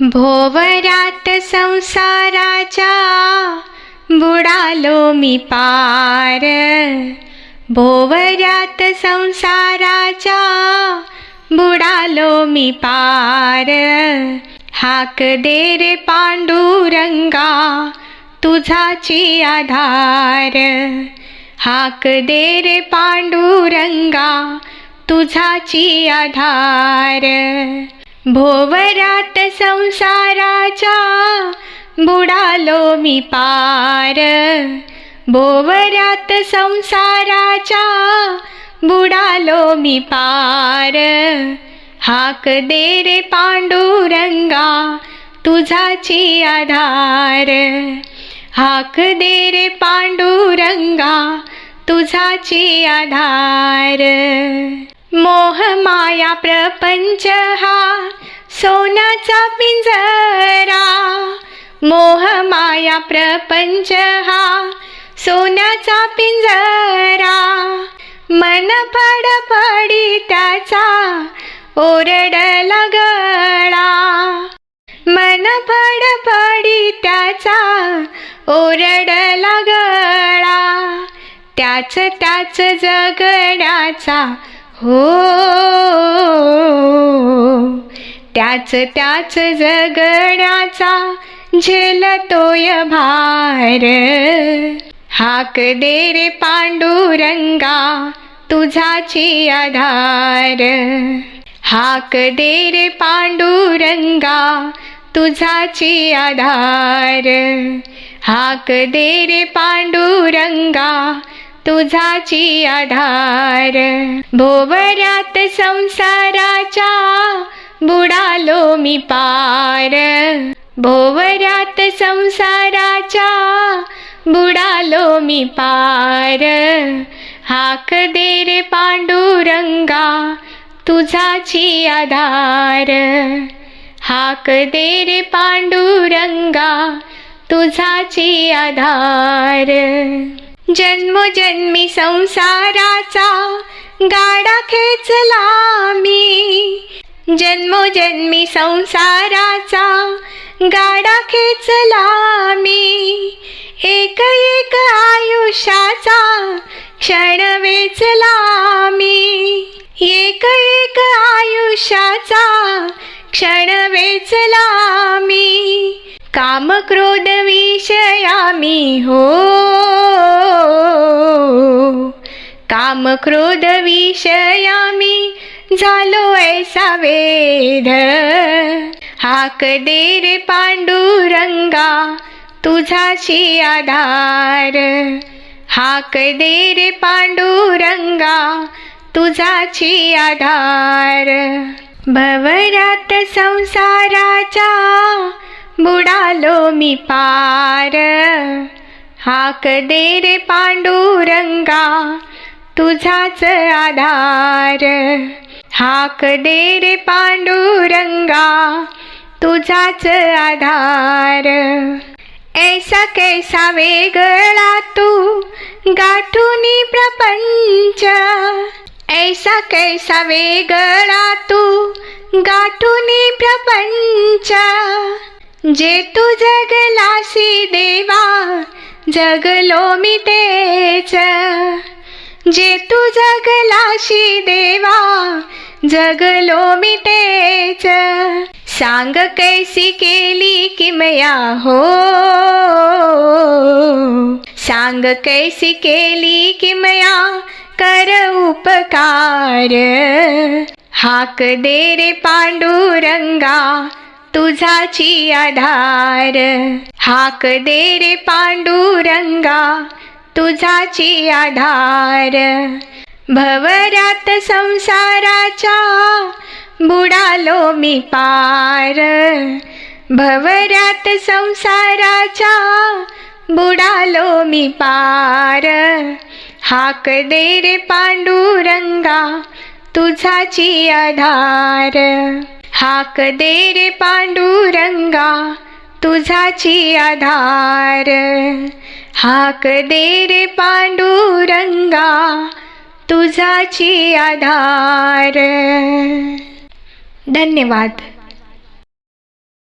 भोवरात संसाराच्या बुडालो मी पार. भोवरात संसाराच्या बुडालो मी पार. हाक दे रे पांडुरंगा तुझाची आधार. हाक दे रे पांडुरंगा तुझाची आधार. भोवरात संसाराच्या बुडालो मी पार. भोवरात संसाराच्या बुडालो मी पार. हाक दे रे पांडुरंगा तुझाची आधार. हाक दे रे पांडुरंगा तुझाची आधार. मोह माया प्रपंच हा सोन्याचा पिंजरा. मोह माया प्रपंच हा सोन्याचा पिंजरा. मन फडफडी त्याचा ओरडला गळा मन फडफडी त्याचा ओरडला गळा त्याच त्याच जगण्याचा हो. त्याच त्याच जगण्याचा झेलतोय भार. हाक दे रे पांडुरंगा तुझाची आधार. हाक दे रे पांडुरंगा तुझाची आधार. हाक दे रे पांडुरंगा तुझाची आधार. भोवऱ्यात संसाराच्या बुडालो मी पार. भोवऱ्यात संसाराच्या बुडालो मी पार. हाक दे रे पांडुरंगा तुझाची आधार. हाक दे रे पांडुरंगा तुझाची आधार. जन्मोजन्मी संसाराचा गाडा खेचला मी. जन्मोजन्मी संसाराचा गाडा खेचला मी. एक एक आयुष्याचा क्षण वेचला मी. एक एक आयुष्याचा क्षण वेचला मी. काम क्रोध विषया मी हो. काम क्रोध विषया मी झालो ऐसा वेध। हाक दे रे पांडुरंगा तुझाशी आधार। हाक दे रे पांडुरंगा तुझाची आधार। भवरात संसाराचा बुडालो मी पार। हाक दे रे पांडुरंगा तुझाच आधार. हाक दे रे पांडुरंगा तुझाच आधार. ऐसा कैसा वेगळा तू गाठूनी प्रपंच. ऐसा कैसा वेगळा तू गाठुनी प्रपंच. जे तू जगलासी देवा जगलो मी तेच. जे तू जगलाशी देवा जगलो मी तेच. सांग कैसी केली किमया हो? सांग कैसी केली किमया कर उपकार. हाक दे रे पांडुरंगा तुझाची आधार. हाक दे रे पांडुरंगा तुझाची आधार. भवरात संसाराच्या बुडालो मी पार. भवरात संसाराच्या बुडालो मी पार. हाक दे रे पांडुरंगा तुझाची आधार. हाक दे रे पांडुरंगा तुझाची आधार. हाक दे रे पांडुरंगा तुझाची आधार. धन्यवाद.